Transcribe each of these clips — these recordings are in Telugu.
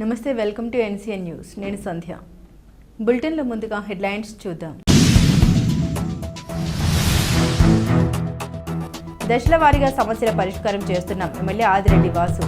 నమస్తే వెల్కమ్ టు ఎన్సీఎన్ న్యూస్. నేను సంధ్య. బులెటిన్లో ముందుగా హెడ్లైన్స్ చూద్దాం. దశల వారీగా సమస్యల పరిష్కారం చేస్తున్నాం ఎమ్మెల్యే ఆదిరెడ్డి వాసు.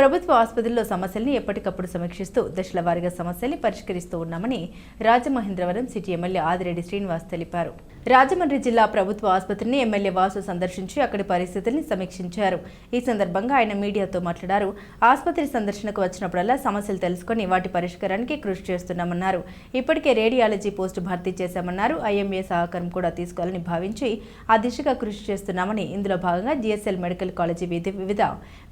ప్రభుత్వ ఆసుపత్రుల్లో సమస్యల్ని ఎప్పటికప్పుడు సమీక్షిస్తూ దశల వారీగా సమస్యల్ని పరిష్కరిస్తూ ఉన్నామని రాజమహేంద్రవరం సిటీ ఎమ్మెల్యే ఆదిరెడ్డి శ్రీనివాస్ తెలిపారు. రాజమండ్రి జిల్లా ప్రభుత్వ ఆసుపత్రిని ఎమ్మెల్యే వాసు సందర్శించి అక్కడి పరిస్థితుల్ని సమీక్షించారు. ఈ సందర్భంగా ఆయన మీడియాతో మాట్లాడారు. ఆసుపత్రి సందర్శనకు వచ్చినప్పుడల్లా సమస్యలు తెలుసుకొని వాటి పరిష్కారానికి కృషి చేస్తున్నామన్నారు. ఇప్పటికే రేడియాలజీ పోస్టు భర్తీ చేశామన్నారు. ఐఎంఏ సహకారం కూడా తీసుకోవాలని భావించి ఆ దిశగా కృషి చేస్తున్నామని ఇందులో భాగంగా జిఎస్ఎల్ మెడికల్ కాలేజీ వివిధ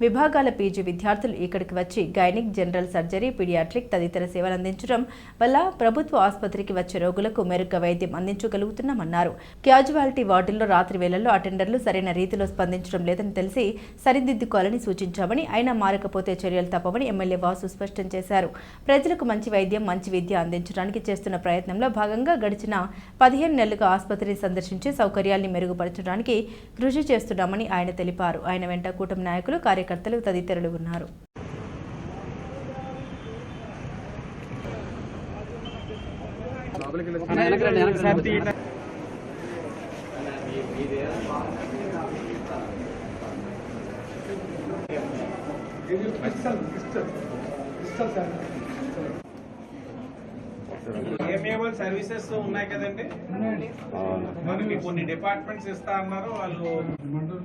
విభాగాల పీజీ విద్యార్థులు ఇక్కడికి వచ్చి గైనిక్ జనరల్ సర్జరీ పీడియాట్రిక్ తదితర సేవలు అందించడం వల్ల ప్రభుత్వ ఆసుపత్రికి వచ్చే రోగులకు మెరుగ్గా వైద్యం అందించగలుగుతున్నామన్నారు. క్యాజువాలిటీ వార్డుల్లో రాత్రి వేళల్లో అటెండర్లు సరైన రీతిలో స్పందించడం లేదని తెలిసి సరిదిద్దుకోవాలని సూచించామని అయినా మారకపోతే చర్యలు తప్పవని ఎమ్మెల్యే వాసు స్పష్టం చేశారు. ప్రజలకు మంచి వైద్యం మంచి విద్య అందించడానికి చేస్తున్న ప్రయత్నంలో భాగంగా గడిచిన పదిహేను నెలలుగా ఆసుపత్రిని సందర్శించి సౌకర్యాల్ని మెరుగుపరచడానికి కృషి చేస్తున్నామని ఆయన తెలిపారు. ఆయన వెంట కూటమి నాయకులు కార్యకర్తలు తదితరులు ఉన్నారు. ക്രിസ്റ്റൽ ക്രിസ്റ്റൽ ക്രിസ്റ്റൽ സാർ ఏమేవల్ సర్వీసెస్ ఉన్నాయి కదండి? మనకి కొన్ని డిపార్ట్మెంట్స్ ఇస్తా అన్నారు వాళ్ళు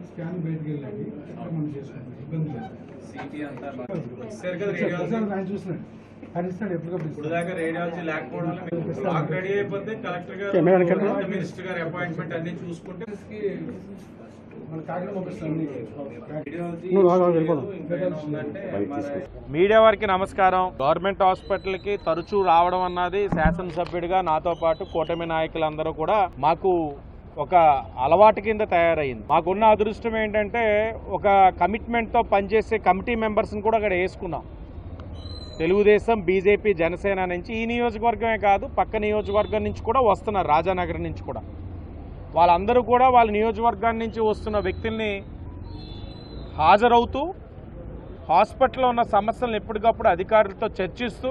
స్కాన్ బయటికి వెళ్ళండి సిటీ అంతా రేడియాలజీ ఇప్పుడు దాకా రేడియాలజీ లేకపోవడం బ్లాక్ రెడీ అయిపోతే కలెక్టర్ గారు మినిస్టర్ గారు అపాయింట్మెంట్ అన్ని చూసుకుంటే మీడియా వారికి నమస్కారం. గవర్నమెంట్ హాస్పిటల్కి తరచూ రావడం అన్నది శాసనసభ్యుడిగా నాతో పాటు కూటమి నాయకులందరూ కూడా మాకు ఒక అలవాటు కింద తయారైంది. మాకున్న అదృష్టం ఏంటంటే ఒక కమిట్మెంట్తో పనిచేసే కమిటీ మెంబర్స్ని కూడా అక్కడ వేసుకున్నాం. తెలుగుదేశం బీజేపీ జనసేన నుంచి ఈ నియోజకవర్గమే కాదు పక్క నియోజకవర్గం నుంచి కూడా వస్తున్నారు రాజానగర్ నుంచి కూడా. వాళ్ళందరూ కూడా వాళ్ళ నియోజకవర్గాన్ని నుంచి వస్తున్న వ్యక్తుల్ని హాజరవుతూ హాస్పిటల్లో ఉన్న సమస్యలను ఎప్పటికప్పుడు అధికారులతో చర్చిస్తూ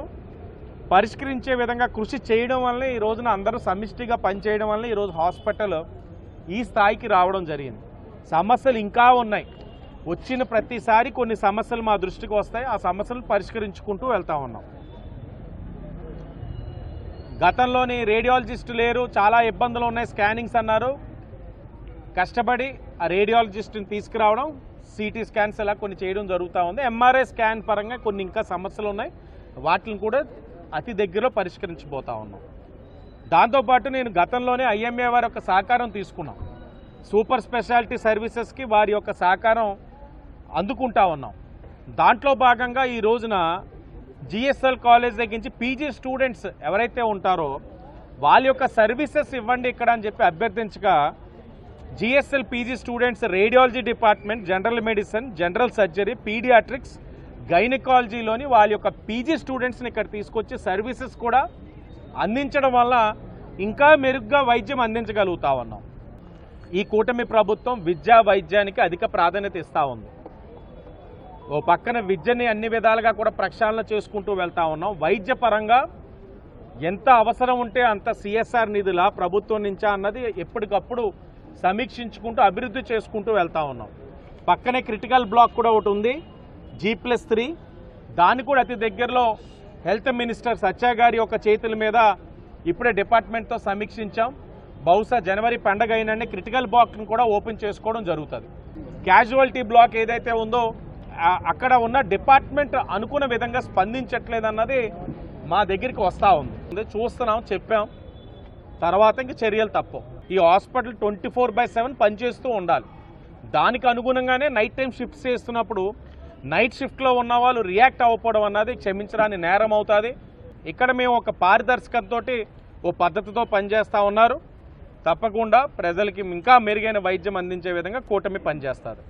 పరిష్కరించే విధంగా కృషి చేయడం వల్ల ఈ రోజున అందరూ సమిష్టిగా పనిచేయడం వల్ల ఈరోజు హాస్పిటల్ ఈ స్థాయికి రావడం జరిగింది. సమస్యలు ఇంకా ఉన్నాయి. వచ్చిన ప్రతిసారి కొన్ని సమస్యలు మా దృష్టికి వస్తాయి. ఆ సమస్యలు పరిష్కరించుకుంటూ వెళ్తా ఉన్నాం. గతంలోని రేడియాలజిస్టు లేరు చాలా ఇబ్బందులు ఉన్నాయి స్కానింగ్స్ అన్నారు. కష్టపడి ఆ రేడియాలజిస్ట్ని తీసుకురావడం సిటీ స్కాన్స్ అలా కొన్ని చేయడం జరుగుతూ ఉంది. ఎంఆర్ఐ స్కాన్ పరంగా కొన్ని ఇంకా సమస్యలు ఉన్నాయి. వాటిని కూడా అతి దగ్గరలో పరిష్కరించబోతా ఉన్నాం. దాంతోపాటు నేను గతంలోనే ఐఎంఏ వారి యొక్క సహకారం తీసుకున్నాం. సూపర్ స్పెషాలిటీ సర్వీసెస్కి వారి యొక్క సహకారం అందుకుంటా ఉన్నాం. దాంట్లో భాగంగా ఈ రోజున జిఎస్ఎల్ కాలేజ్ దగ్గర నుంచి పీజీ స్టూడెంట్స్ ఎవరైతే ఉంటారో వాళ్ళ యొక్క సర్వీసెస్ ఇవ్వండి ఇక్కడ అని చెప్పి అభ్యర్థించగా GSL PG students radiology department general medicine general surgery paediatrics గైనకాలజీలోని వాళ్ళ యొక్క పీజీ స్టూడెంట్స్ని ఇక్కడ తీసుకొచ్చి సర్వీసెస్ కూడా అందించడం వల్ల ఇంకా మెరుగ్గా వైద్యం అందించగలుగుతా ఉన్నాం. ఈ కూటమి ప్రభుత్వం విద్యా వైద్యానికి అధిక ప్రాధాన్యత ఇస్తూ ఉంది. ఓ పక్కన విద్యని అన్ని విధాలుగా కూడా ప్రక్షాళన చేసుకుంటూ వెళ్తా ఉన్నాం. వైద్య పరంగా ఎంత అవసరం ఉంటే అంత సిఎస్ఆర్ నిధుల ప్రభుత్వం నుంచా అన్నది ఎప్పటికప్పుడు సమీక్షించుకుంటూ అభివృద్ధి చేసుకుంటూ వెళ్తా ఉన్నాం. పక్కనే క్రిటికల్ బ్లాక్ కూడా ఒకటి ఉంది జీ ప్లస్ త్రీ. దాన్ని కూడా అతి దగ్గరలో హెల్త్ మినిస్టర్ సత్య గారి యొక్క చేతుల మీద ఇప్పుడే డిపార్ట్మెంట్తో సమీక్షించాం. బహుశా జనవరి పండగ అయినండి క్రిటికల్ బ్లాక్ను కూడా ఓపెన్ చేసుకోవడం జరుగుతుంది. క్యాజువాలిటీ బ్లాక్ ఏదైతే ఉందో అక్కడ ఉన్న డిపార్ట్మెంట్ అనుకున్న విధంగా స్పందించట్లేదన్నది మా దగ్గరికి వస్తూ ఉంది. అదే చూస్తున్నాం చెప్పాం. తర్వాత ఇంక చర్యలు తప్పవు ఈ hospital twenty four by seven పనిచేస్తూ ఉండాలి. దానికి అనుగుణంగానే నైట్ టైం షిఫ్ట్స్ చేస్తున్నప్పుడు నైట్ షిఫ్ట్లో ఉన్న వాళ్ళు రియాక్ట్ అవ్వకపోవడం అన్నది క్షమించడానికి నేరం అవుతుంది. ఇక్కడ మేము ఒక పారదర్శకతతో ఓ పద్ధతితో పనిచేస్తూ ఉన్నారు. తప్పకుండా ప్రజలకి ఇంకా మెరుగైన వైద్యం అందించే విధంగా కూటమి పనిచేస్తారు